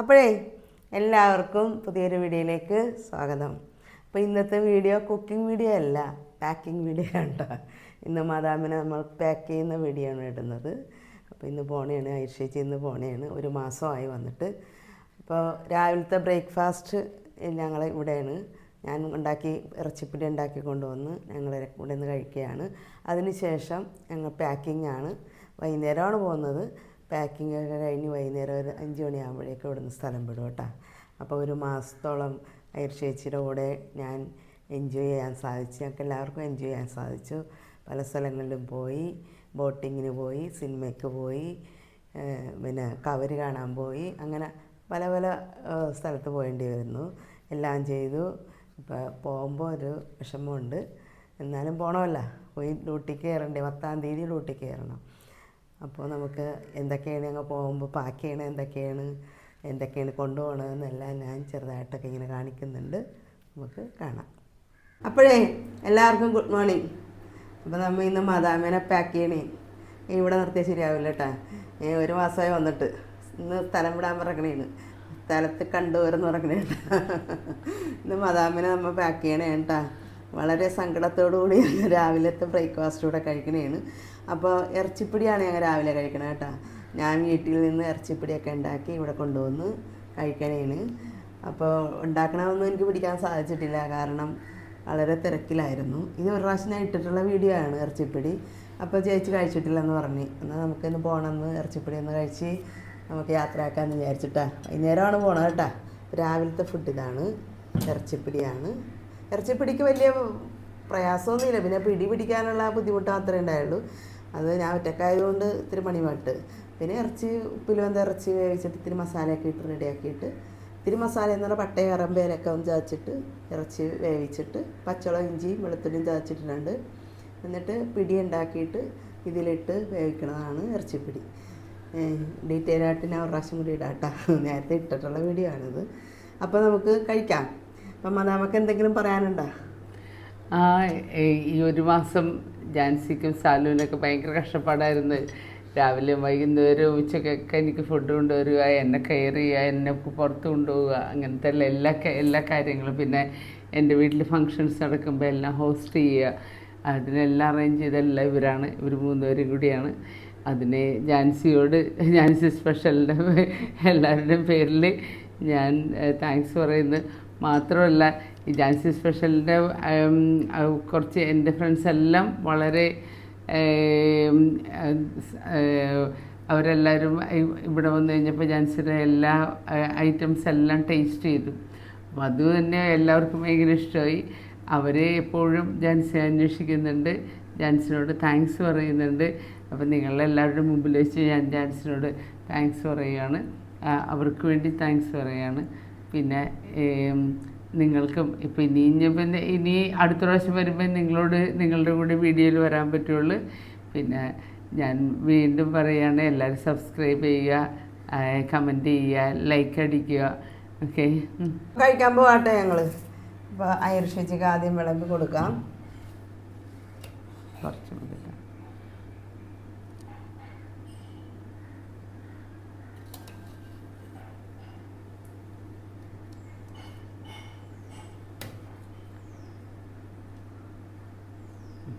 അപ്പോഴേ എല്ലാവർക്കും പുതിയൊരു വീഡിയോയിലേക്ക് സ്വാഗതം. അപ്പോൾ ഇന്നത്തെ വീഡിയോ കുക്കിംഗ് വീഡിയോ അല്ല പാക്കിംഗ് വീഡിയോ ആണ് ഇന്ന് മാതാമിനെ നമ്മൾ പാക്ക് ചെയ്യുന്ന വീഡിയോ ആണ് ഇടുന്നത്. അപ്പോൾ ഇന്ന് പോണേണ് ഐശ്വര്യ ഇന്ന് പോണേണ്. ഒരു മാസമായി വന്നിട്ട്. അപ്പോൾ രാവിലത്തെ ബ്രേക്ക്ഫാസ്റ്റ് ഞങ്ങൾ ഇവിടെയാണ്. ഞാൻ ഉണ്ടാക്കി ഇറച്ചിപ്പിടി ഉണ്ടാക്കി കൊണ്ടുവന്ന് ഞങ്ങൾ ഇവിടെ നിന്ന് കഴിക്കുകയാണ്. അതിനുശേഷം ഞങ്ങൾ പാക്കിംഗ് ആണ്. വൈകുന്നേരമാണ് പോകുന്നത്. പാക്കിംഗ് ഒക്കെ കഴിഞ്ഞ് വൈകുന്നേരം ഒരു അഞ്ച് മണിയാകുമ്പോഴേക്കും ഇവിടെ നിന്ന് സ്ഥലം വിടും കേട്ടോ. അപ്പോൾ ഒരു മാസത്തോളം അയർ ചേച്ചിയുടെ കൂടെ ഞാൻ എൻജോയ് ചെയ്യാൻ സാധിച്ചു. ഞങ്ങൾക്ക് എല്ലാവർക്കും എൻജോയ് ചെയ്യാൻ സാധിച്ചു. പല സ്ഥലങ്ങളിലും പോയി ബോട്ടിങ്ങിന് പോയി സിനിമയ്ക്ക് പോയി പിന്നെ കവര് കാണാൻ പോയി. അങ്ങനെ പല പല സ്ഥലത്ത് പോകേണ്ടി വരുന്നു. എല്ലാം ചെയ്തു. ഇപ്പോൾ പോകുമ്പോൾ ഒരു വിഷമമുണ്ട്. എന്നാലും പോകണമല്ല പോയി ഡ്യൂട്ടിക്ക് കയറണ്ടേ? പത്താം തീയതി ഡ്യൂട്ടിക്ക് കയറണം. അപ്പോൾ നമുക്ക് എന്തൊക്കെയാണ് ഞങ്ങൾ പോകുമ്പോൾ പാക്ക് ചെയ്യണത് എന്തൊക്കെയാണ് എന്തൊക്കെയാണ് കൊണ്ടുപോകണതെന്നെല്ലാം ഞാൻ ചെറുതായിട്ടൊക്കെ ഇങ്ങനെ കാണിക്കുന്നുണ്ട്. നമുക്ക് കാണാം. അപ്പോഴേ എല്ലാവർക്കും ഗുഡ് മോർണിംഗ് അപ്പോൾ നമ്മൾ ഇന്ന് മദാമേനെ പാക്ക് ചെയ്യണേ. ഇവിടെ നിർത്തിയാൽ ശരിയാവില്ല കേട്ടാ ഒരു മാസമായി വന്നിട്ട്. ഇന്ന് സ്ഥലം വിടാൻ പറഞ്ഞേണ് സ്ഥലത്ത് കണ്ടുവരുന്ന് പറഞ്ഞേ ഇന്ന് മദാമിനെ നമ്മൾ പാക്ക് ചെയ്യണേ കേട്ടാ വളരെ സങ്കടത്തോടു കൂടി രാവിലത്തെ ബ്രേക്ക്ഫാസ്റ്റ് കൂടെ കഴിക്കണേണ് അപ്പോൾ ഇറച്ചിപ്പിടിയാണ് ഞങ്ങൾ രാവിലെ കഴിക്കണത് കേട്ടോ. ഞാൻ വീട്ടിൽ നിന്ന് ഇറച്ചിപ്പിടിയൊക്കെ ഉണ്ടാക്കി ഇവിടെ കൊണ്ടുവന്ന് കഴിക്കണേണ് അപ്പോൾ ഉണ്ടാക്കണമെന്ന് എനിക്ക് പിടിക്കാൻ സാധിച്ചിട്ടില്ല. കാരണം വളരെ തിരക്കിലായിരുന്നു. ഇത് ഒരു പ്രാവശ്യം ഞാൻ ഇട്ടിട്ടുള്ള വീഡിയോ ആണ് ഇറച്ചിപ്പിടി. അപ്പോൾ ചേച്ചി കഴിച്ചിട്ടില്ലെന്ന് പറഞ്ഞു. എന്നാൽ നമുക്കിന്ന് പോകണമെന്ന് ഇറച്ചിപ്പിടി ഒന്ന് കഴിച്ച് നമുക്ക് യാത്രയാക്കാമെന്ന് വിചാരിച്ചിട്ടാ. വൈകുന്നേരമാണ് പോകണം കേട്ടോ. രാവിലത്തെ ഫുഡ് ഇതാണ്. ഇറച്ചിപ്പിടിയാണ്. ഇറച്ചിപ്പിടിക്ക് വലിയ പ്രയാസമൊന്നുമില്ല. പിന്നെ പിടി പിടിക്കാനുള്ള ബുദ്ധിമുട്ട് മാത്രമേ ഉണ്ടായുള്ളൂ. അത് ഞാൻ ഒറ്റക്കായതുകൊണ്ട് ഇത്തിരി പണിപാട്ട്. പിന്നെ ഇറച്ചി ഉപ്പിൽ വന്ന ഇറച്ചി വേവിച്ചിട്ട് ഇത്തിരി മസാലയൊക്കെ ഇട്ട് റെഡിയാക്കിയിട്ട് ഇത്തിരി മസാല എന്ന് പറഞ്ഞാൽ പട്ടയും കറമ്പേലൊക്കെ ഒന്ന് ചതച്ചിട്ട് ഇറച്ചി വേവിച്ചിട്ട് പച്ചവളം ഇഞ്ചിയും വെളുത്തുള്ളിയും ചതച്ചിട്ടുണ്ട് എന്നിട്ട് പിടി ഉണ്ടാക്കിയിട്ട് ഇതിലിട്ട് വേവിക്കണതാണ് ഇറച്ചിപ്പിടി. ഡീറ്റെയിൽ ആയിട്ട് ഞാൻ ഒരു പ്രാവശ്യം കൂടി ഇടാട്ടാ നേരത്തെ ഇട്ടിട്ടുള്ള വീഡിയോ ആണിത്. അപ്പോൾ നമുക്ക് കഴിക്കാം. അപ്പം നമുക്ക് എന്തെങ്കിലും പറയാനുണ്ടോ? ആ ഈ ഒരു മാസം ജാൻസിക്കും സാലുവിനൊക്കെ ഭയങ്കര കഷ്ടപ്പാടായിരുന്നു. രാവിലെ വൈകുന്നേരം ഉച്ചക്കൊക്കെ എനിക്ക് ഫുഡ് കൊണ്ടുവരിക എന്നെ കെയർ ചെയ്യുക എന്നെ പുറത്ത് കൊണ്ടുപോവുക അങ്ങനത്തെ എല്ലാ എല്ലാ എല്ലാ കാര്യങ്ങളും. പിന്നെ എന്റെ വീട്ടിൽ ഫങ്ഷൻസ് നടക്കുമ്പോൾ എല്ലാം ഹോസ്റ്റ് ചെയ്യുക. അതിനെല്ലാം അറേഞ്ച് ചെയ്തെല്ലാം ഇവരാണ് ഇവർ മൂന്നുപേരും കൂടിയാണ്. അതിനെ ജാൻസിയോട് ജാൻസി സ്പെഷ്യലിന്റെ എല്ലാവരുടെയും പേരിൽ ഞാൻ താങ്ക്സ് പറയുന്നു. മാത്രമല്ല ഈ ജാൻസി സ്പെഷ്യലിന്റെ കുറച്ച് എന്റെ ഫ്രണ്ട്സ് എല്ലാം വളരെ അവരെല്ലാവരും ഇവിടെ വന്നു കഴിഞ്ഞപ്പോൾ ജാൻസിയുടെ എല്ലാ ഐറ്റംസ് എല്ലാം ടേസ്റ്റ് ചെയ്തു. അപ്പം അത് തന്നെ എല്ലാവർക്കും ഭയങ്കര ഇഷ്ടമായി. അവരെ എപ്പോഴും ജാൻസി അന്വേഷിക്കുന്നുണ്ട് ജാൻസിനോട് താങ്ക്സ് പറയുന്നുണ്ട്. അപ്പം നിങ്ങളെല്ലാവരുടെ മുമ്പിൽ വെച്ച് ഞാൻ ജാൻസിനോട് താങ്ക്സ് പറയുകയാണ്. അവർക്ക് വേണ്ടി താങ്ക്സ് പറയുകയാണ്. പിന്നെ നിങ്ങൾക്കും ഇപ്പം ഇനി ഞാൻ ഇനി- ഇനി അടുത്ത പ്രാവശ്യം വരുമ്പോൾ നിങ്ങളോട് നിങ്ങളുടെ കൂടെ വീഡിയോയിൽ വരാൻ പറ്റുള്ളൂ. പിന്നെ ഞാൻ വീണ്ടും പറയുകയാണ് എല്ലാവരും സബ്സ്ക്രൈബ് ചെയ്യുക കമന്റ് ചെയ്യുക ലൈക്ക് അടിക്കുക. ഓക്കെ കഴിക്കാൻ പോകട്ടെ ഞങ്ങൾ ഇപ്പോൾ അയർഷിച്ചിക്ക് ആദ്യം വിളമ്പി കൊടുക്കാം. കുറച്ച്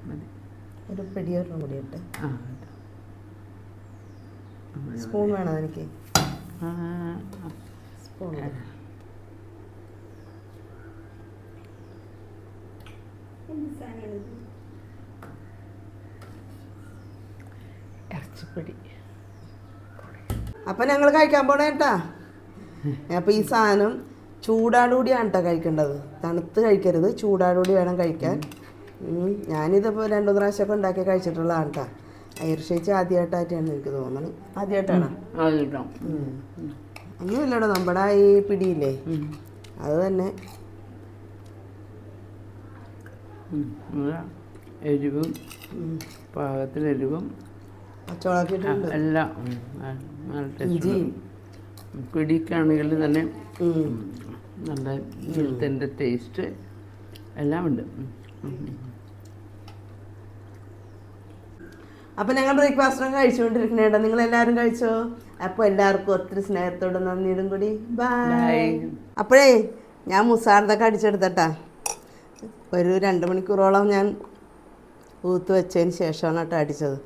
മതി. ഒരു പിടിയൊരെണ്ണം കൂടി ഇട്ട്. ആ കേട്ടോ. സ്പൂൺ വേണം എനിക്ക്? ആ, സ്പൂൺ ഇറച്ചിപ്പൊടി. അപ്പം ഞങ്ങൾ കഴിക്കാൻ പോണേ കേട്ടാ അപ്പം ഈ സാധനം ചൂടാടുകൂടിയാണ് കേട്ടോ കഴിക്കേണ്ടത്. തണുത്ത് കഴിക്കരുത്. ചൂടാടുകൂടി വേണം കഴിക്കാൻ. ഞാനിതിപ്പോൾ രണ്ടു പ്രാവശ്യമൊക്കെ ഉണ്ടാക്കി കഴിച്ചിട്ടുള്ളതാണ് കേട്ടോ അയർഷേച്ച് ആദ്യമായിട്ടായിട്ടാണ് എനിക്ക് തോന്നുന്നത് ആദ്യമായിട്ടാണ് ഒന്നുമില്ലടോ നമ്മുടെ ഈ പിടിയില്ലേ? അത് തന്നെ. എരിവും പാകത്തിന് എരിവും എല്ലാം. പിടിക്കാണെങ്കിൽ തന്നെ നല്ല വെളുത്തിന്റെ ടേസ്റ്റ് എല്ലാം ഉണ്ട്. ഉം. ഞങ്ങൾ ബ്രേക്ക്ഫാസ്റ്റൊക്കെ കഴിച്ചുകൊണ്ടിരിക്കുന്നുണ്ട് നിങ്ങൾ എല്ലാവരും കഴിച്ചോ? അപ്പോൾ എല്ലാവർക്കും ഒത്തിരി സ്നേഹത്തോടെ നന്ദിയിടും കൂടി. ബൈ അപ്പോഴേ ഞാൻ മുസാർദൊക്കെ അടിച്ചെടുത്തട്ടാ. ഒരു രണ്ട് മണിക്കൂറോളം ഞാൻ ഊത്ത് വെച്ചതിന് ശേഷമാണ് കേട്ടോ അടിച്ചത്.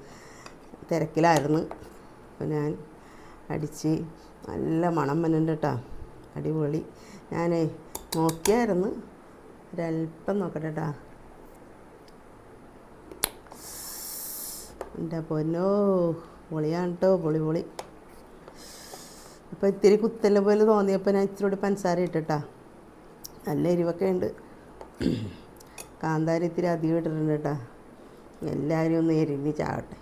തിരക്കിലായിരുന്നു. അപ്പോൾ ഞാൻ അടിച്ച് നല്ല മണം വന്നുണ്ട് കേട്ടോ അടിപൊളി. ഞാനേ നോക്കിയായിരുന്നു. ഒരല്പം നോക്കട്ടെ കേട്ടോ എന്റെ പൊന്നോ പൊളിയാണ് കേട്ടോ പൊളി പൊളി. അപ്പോൾ ഇത്തിരി കുത്തല്ല പോലെ തോന്നിയപ്പോൾ ഞാൻ ഇത്തിരി പഞ്ചസാര ഇട്ടിട്ടാ. നല്ല എരിവൊക്കെ ഉണ്ട്. കാന്താരി ഇത്തിരി അധികം ഇട്ടിട്ടുണ്ട് കേട്ടോ. എല്ലാവരും ഒന്ന് എരിഞ്ഞ് ചാവട്ടെ.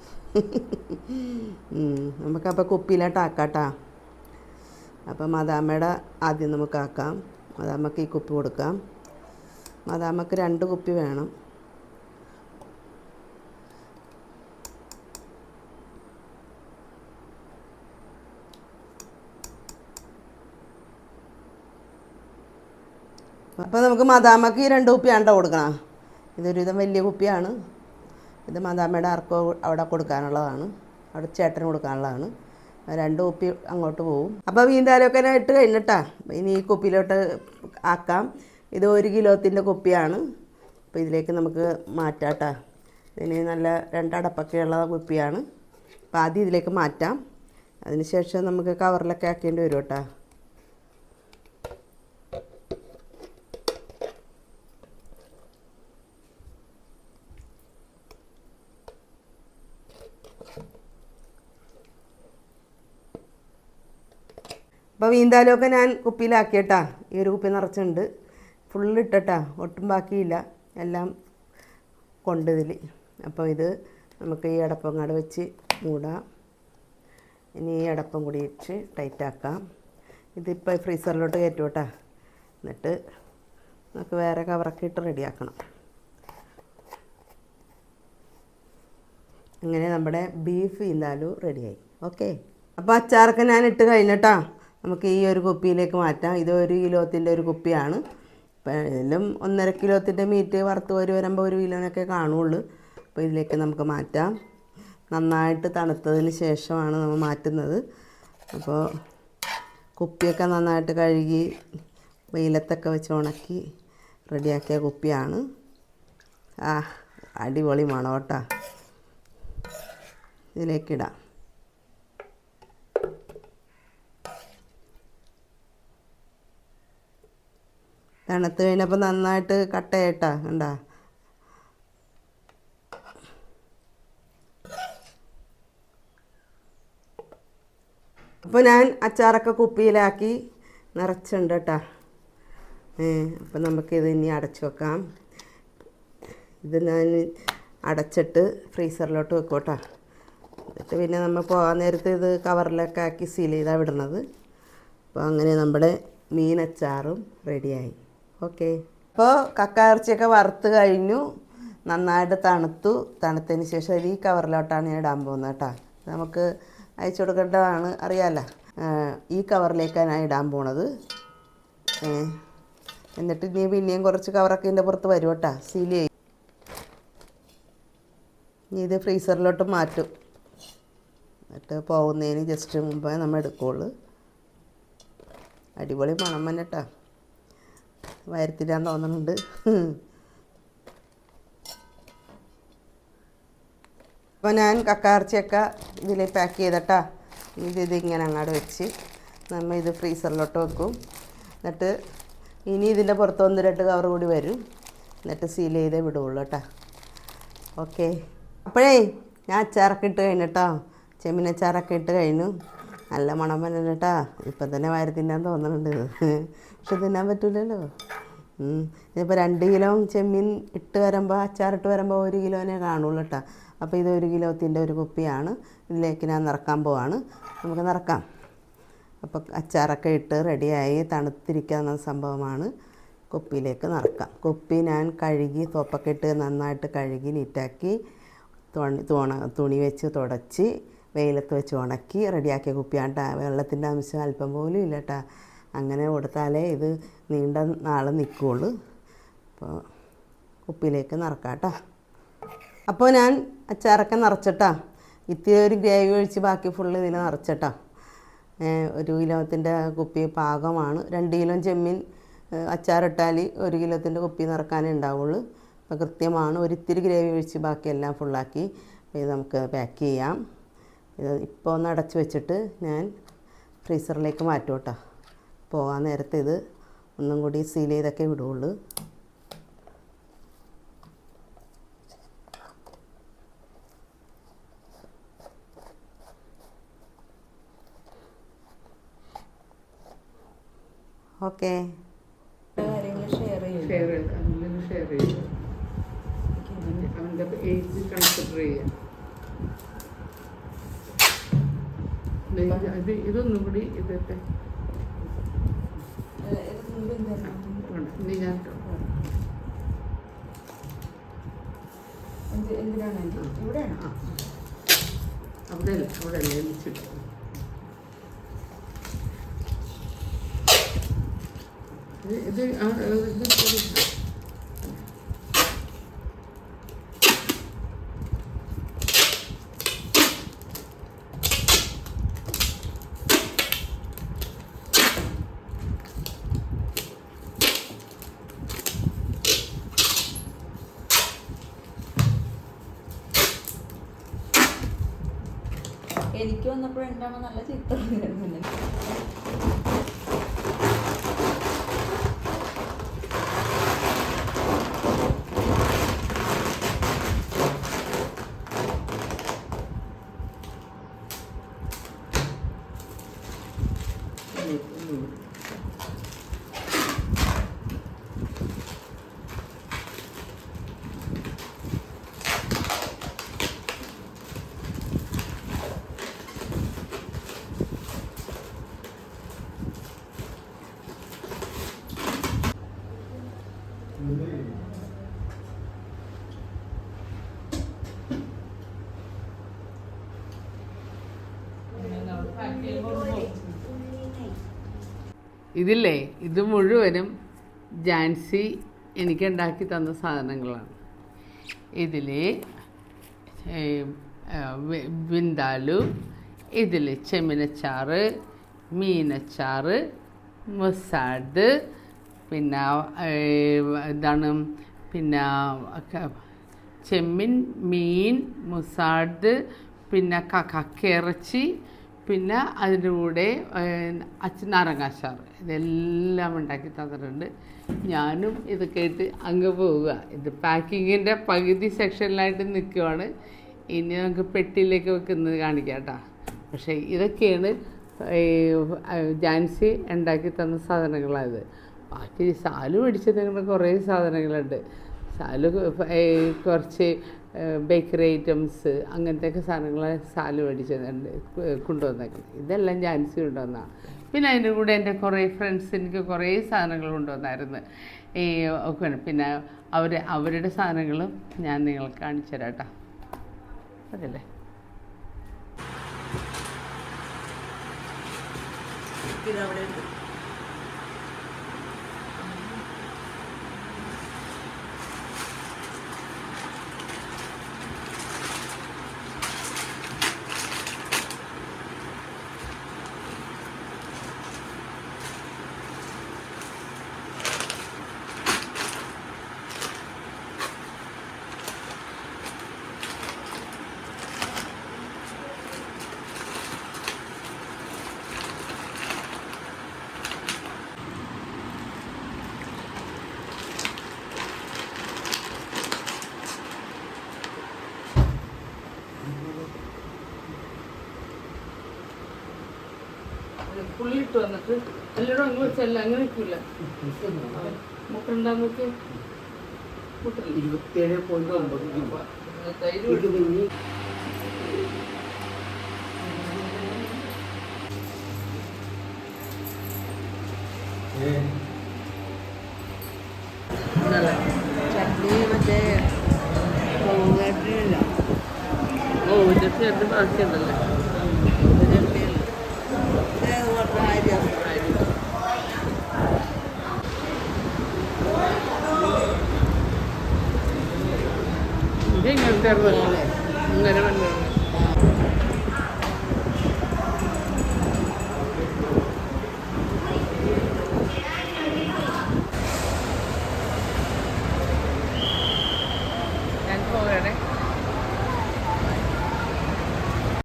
ഉം, നമുക്കപ്പോൾ കുപ്പിയിലോട്ട് ആക്കാട്ടാ. അപ്പം മദാമ്മയുടെ ആദ്യം നമുക്ക് ആക്കാം. മദാമ്മക്ക് ഈ കുപ്പി കൊടുക്കാം. മദാമ്മക്ക് രണ്ട് കുപ്പി വേണം. അപ്പോൾ നമുക്ക് മദാമക്ക് രണ്ട് കുപ്പി കുപ്പിയാണ്ടോ കൊടുക്കണം. ഇതൊരുവിധം വലിയ കുപ്പിയാണ്. ഇത് മദാമയുടെ ആർക്കോ അവിടെ കൊടുക്കാനുള്ളതാണ്. അവിടെ ചേട്ടന് കൊടുക്കാനുള്ളതാണ്. രണ്ട് കുപ്പി അങ്ങോട്ട് പോകും അപ്പോൾ വീണ്ടാലൊക്കെ ഇട്ട് കഴിഞ്ഞിട്ടാ. ഇനി ഈ കുപ്പിയിലോട്ട് ആക്കാം. ഇത് ഒരു കിലോത്തിന്റെ കുപ്പിയാണ്. അപ്പോൾ ഇതിലേക്ക് നമുക്ക് മാറ്റാട്ടാ. ഇതിന് നല്ല രണ്ടടപ്പൊക്കെ ഉള്ള കുപ്പിയാണ്. അപ്പോൾ ആദ്യം ഇതിലേക്ക് മാറ്റാം. അതിനുശേഷം നമുക്ക് കവറിലൊക്കെ ആക്കേണ്ടി വരും കേട്ടോ. അപ്പോൾ വീന്താലൊക്കെ ഞാൻ കുപ്പിയിലാക്കിയിട്ടാ. ഈ ഒരു കുപ്പി നിറച്ചുണ്ട് ഫുള്ള് ഇട്ടിട്ടാ. ഒട്ടും ബാക്കിയില്ല. എല്ലാം കൊണ്ടതിൽ അപ്പോൾ ഇത് നമുക്ക് ഈ അടപ്പം കട വെച്ച് മൂടാം. ഇനി ഈ അടപ്പം കൂടി വെച്ച് ടൈറ്റാക്കാം. ഇതിപ്പോൾ ഫ്രീസറിലോട്ട് കയറ്റുവട്ടാ എന്നിട്ട് നമുക്ക് വേറെ കവറൊക്കെ ഇട്ട് റെഡിയാക്കണം. അങ്ങനെ നമ്മുടെ ബീഫ് ഇന്നാലും റെഡിയായി. ഓക്കെ. അപ്പോൾ അച്ചാറൊക്കെ ഞാൻ ഇട്ട് കഴിഞ്ഞിട്ടാ. നമുക്ക് ഈ ഒരു കുപ്പിയിലേക്ക് മാറ്റാം. ഇത് ഒരു കിലോത്തിന്റെ ഒരു കുപ്പിയാണ്. ഇതിലും ഒന്നര കിലോത്തിന്റെ മീറ്റ് വറുത്ത് ഒരു വരുമ്പോൾ ഒരു കിലോനൊക്കെ കാണുള്ളൂ. അപ്പോൾ ഇതിലേക്ക് നമുക്ക് മാറ്റാം. നന്നായിട്ട് തണുത്തതിന് ശേഷമാണ് നമ്മൾ മാറ്റുന്നത്. അപ്പോൾ കുപ്പിയൊക്കെ നന്നായിട്ട് കഴുകി വെയിലത്തൊക്കെ വെച്ച് ഉണക്കി റെഡിയാക്കിയ കുപ്പിയാണ്. ആ അടിപൊളി മണം കേട്ടോ. ഇതിലേക്കിടാം തണുത്ത് കഴിഞ്ഞപ്പോൾ നന്നായിട്ട് കട്ടയായിട്ടാ കണ്ടാ? അപ്പോൾ ഞാൻ അച്ചാറൊക്കെ കുപ്പിയിലാക്കി നിറച്ചുണ്ട് കേട്ടാ. അപ്പം നമുക്കിത് ഇനി അടച്ചു വെക്കാം. ഇത് ഞാൻ അടച്ചിട്ട് ഫ്രീസറിലോട്ട് വെക്കും കേട്ടോ. എന്നിട്ട് പിന്നെ നമ്മൾ പോകാൻ നേരത്ത് ഇത് കവറിലൊക്കെ ആക്കി സീൽ ചെയ്താണ് വിടുന്നത്. അപ്പോൾ അങ്ങനെ നമ്മുടെ മീനച്ചാറും റെഡിയായി ഓക്കെ. അപ്പോൾ കക്കാർച്ചിയൊക്കെ വറുത്ത് കഴിഞ്ഞു. നന്നായിട്ട് തണുത്തു. തണുത്തതിന് ശേഷം ഈ കവറിലോട്ടാണ് ഞാൻ ഇടാൻ പോകുന്നത് കേട്ടോ. നമുക്ക് അയച്ചു കൊടുക്കേണ്ടതാണ് അറിയാമല്ലോ ഈ കവറിലേക്കാണ് ഞാൻ ഇടാൻ പോണത്. എന്നിട്ട് ഇനി പിന്നെയും കുറച്ച് കവറൊക്കെ ഇതിന്റെ പുറത്ത് വരും കേട്ടോ. സീൽ ചെയ്യും. ഇനി ഇത് ഫ്രീസറിലോട്ട് മാറ്റും. എന്നിട്ട് പോകുന്നതിന് ജസ്റ്റ് മുമ്പേ നമ്മൾ എടുക്കുള്ളൂ. അടിപൊളി മണം തന്നെ കേട്ടോ. വയരത്തിലാൻ തോന്നുന്നുണ്ട്. അപ്പോൾ ഞാൻ കക്കാർച്ചയൊക്കെ ഇതിൽ പാക്ക് ചെയ്തിട്ടാ ഇത് ഇതിങ്ങനെ അങ്ങോട്ട് വെച്ച് നമ്മൾ ഇത് ഫ്രീസറിലോട്ട് വെക്കും. എന്നിട്ട് ഇനി ഇതിന്റെ പുറത്ത് ഒന്ന് രണ്ട് കവർ കൂടി വരും. എന്നിട്ട് സീൽ ചെയ്തേ വിടുള്ളൂ കേട്ടോ ഓക്കെ അപ്പോഴേ ഞാൻ അച്ചാറൊക്കെ ഇട്ട് കഴിഞ്ഞിട്ടോ ചെമ്മീൻ അച്ചാറൊക്കെ ഇട്ട് കഴിഞ്ഞു. നല്ല മണം വന്നു കേട്ടാ ഇപ്പം തന്നെ വാരി തിന്നാൻ തോന്നുന്നുണ്ട് പക്ഷെ തിന്നാൻ പറ്റൂലല്ലോ. ഇതിപ്പോൾ രണ്ട് കിലോ ചെമ്മീൻ ഇട്ട് വരുമ്പോൾ അച്ചാറിട്ട് വരുമ്പോൾ ഒരു കിലോനെ കാണുള്ളൂ കേട്ടോ അപ്പോൾ ഇത് ഒരു കിലോത്തിന്റെ ഒരു കുപ്പിയാണ്. ഇതിലേക്ക് ഞാൻ നിറക്കാൻ പോവാണ്. നമുക്ക് നിറക്കാം. അപ്പോൾ അച്ചാറൊക്കെ ഇട്ട് റെഡിയായി തണുത്തിരിക്കുന്ന സംഭവമാണ്. കുപ്പിയിലേക്ക് നിറക്കാം. കുപ്പി ഞാൻ കഴുകി തോപ്പൊക്കെ ഇട്ട് നന്നായിട്ട് കഴുകി നീറ്റാക്കി തുണി തുണ തുണി വെച്ച് തുടച്ച് വെയിലത്ത് വെച്ച് ഉണക്കി റെഡിയാക്കിയ കുപ്പിയാണ് ട്ടാ. വെള്ളത്തിന്റെ അംശം അല്പം പോലും ഇല്ല കേട്ടോ അങ്ങനെ കൊടുത്താലേ ഇത് നീണ്ട നാൾ നിൽക്കുകയുള്ളൂ അപ്പോൾ കുപ്പിയിലേക്ക് നിറക്കാം കേട്ടോ അപ്പോൾ ഞാൻ അച്ചാറൊക്കെ നിറച്ചിട്ടാ ഇത്തിരി ഒരു ഗ്രേവി ഒഴിച്ച് ബാക്കി ഫുള്ള് ഇതിൽ നിറച്ചിട്ടാ ഒരു കിലോത്തിന്റെ കുപ്പി പാകമാണ്. രണ്ട് കിലോ ചെമ്മീൻ അച്ചാറിട്ടാൽ ഒരു കിലോത്തിന്റെ കുപ്പി നിറക്കാനേ ഉണ്ടാവുള്ളൂ. അപ്പോൾ കൃത്യമാണ്. ഒരിത്തിരി ഗ്രേവി ഒഴിച്ച് ബാക്കിയെല്ലാം ഫുള്ളാക്കി. നമുക്ക് പാക്ക് ചെയ്യാം. ഇത് ഇപ്പോൾ ഒന്ന് അടച്ച് വെച്ചിട്ട് ഞാൻ ഫ്രീസറിലേക്ക് മാറ്റും കേട്ടോ. പോകാൻ നേരത്തെ ഇത് ഒന്നും കൂടി സീൽ ചെയ്തൊക്കെ വിടുള്ളൂ ഓക്കെ. ഷെയർ ചെയ്തു അവന്റെ ഏജ് കൺസിഡർ ചെയ്യാം. ഇത് ഇത്. ഇതൊന്നും കൂടി ഇതൊക്കെ ഇനി ഞാൻ. അവിടെ അവിടെ അല്ല എലിച്ചിട്ട് ഇത് ഇത്. എനിക്ക് എന്റെ നല്ല ചിത്രം ഇതില്ലേ? ഇത് മുഴുവനും ജാൻസി എനിക്ക് ഉണ്ടാക്കി തന്ന സാധനങ്ങളാണ്. ഇതിൽ വിന്താലു ഇതിൽ ചെമ്മിനച്ചാറ് മീനച്ചാറ് മുസാഡ് പിന്നെ ഇതാണ് പിന്നെ ചെമ്മീൻ മീൻ മുസാഡ് പിന്നെ കക്കയിറച്ചി പിന്നെ അതിന്റെ കൂടെ അച്ഛൻ നാരങ്ങാച്ചാർ. ഇതെല്ലാം ഉണ്ടാക്കി തന്നിട്ടുണ്ട്. ഞാനും ഇത് കേട്ട് അങ്ങ് പോവുക. ഇത് പാക്കിങ്ങിന്റെ പകുതി സെക്ഷനിലായിട്ട് നിൽക്കുവാണ്. ഇനി നമുക്ക് പെട്ടിയിലേക്ക് വെക്കുന്നത് കാണിക്കാം കേട്ടോ. പക്ഷേ ഇതൊക്കെയാണ് ജാൻസി ഉണ്ടാക്കി തന്ന സാധനങ്ങളായത്. ബാക്കി സാലു മേടിച്ചത് കുറേ സാധനങ്ങളുണ്ട്. സാലു കുറച്ച് ബേക്കറി ഐറ്റംസ് അങ്ങനത്തെയൊക്കെ സാധനങ്ങൾ സാൽ മേടിച്ചിട്ടുണ്ട് കൊണ്ടുവന്നേക്കുന്നത് ഇതെല്ലാം ജാൻസി കൊണ്ടുവന്നതാണ് പിന്നെ അതിന്റെ കൂടെ എന്റെ കുറേ ഫ്രണ്ട്സ് എനിക്ക് കുറേ സാധനങ്ങൾ കൊണ്ടുവന്നായിരുന്നു. ഈ ഒക്കെ പിന്നെ അവർ അവരുടെ സാധനങ്ങളും ഞാൻ നിങ്ങൾക്ക് കാണിച്ചു തരാം കേട്ടോ. അതല്ലേ? പുള്ളിട്ട് വന്നിട്ട്. എല്ലാവരും അങ്ങ് വെച്ചല്ല അങ്ങനെ നിൽക്കില്ല മുട്ടുണ്ടാകുന്ന നോക്കി മുട്ടില്ല ഇരുപത്തിയേഴ് പോയിന്റ് ഒമ്പത് രൂപ. തൈര് ഇത് പിന്നെ ചട്നി മറ്റേ ഓ രണ്ട് ബാക്കിയുണ്ടല്ലേ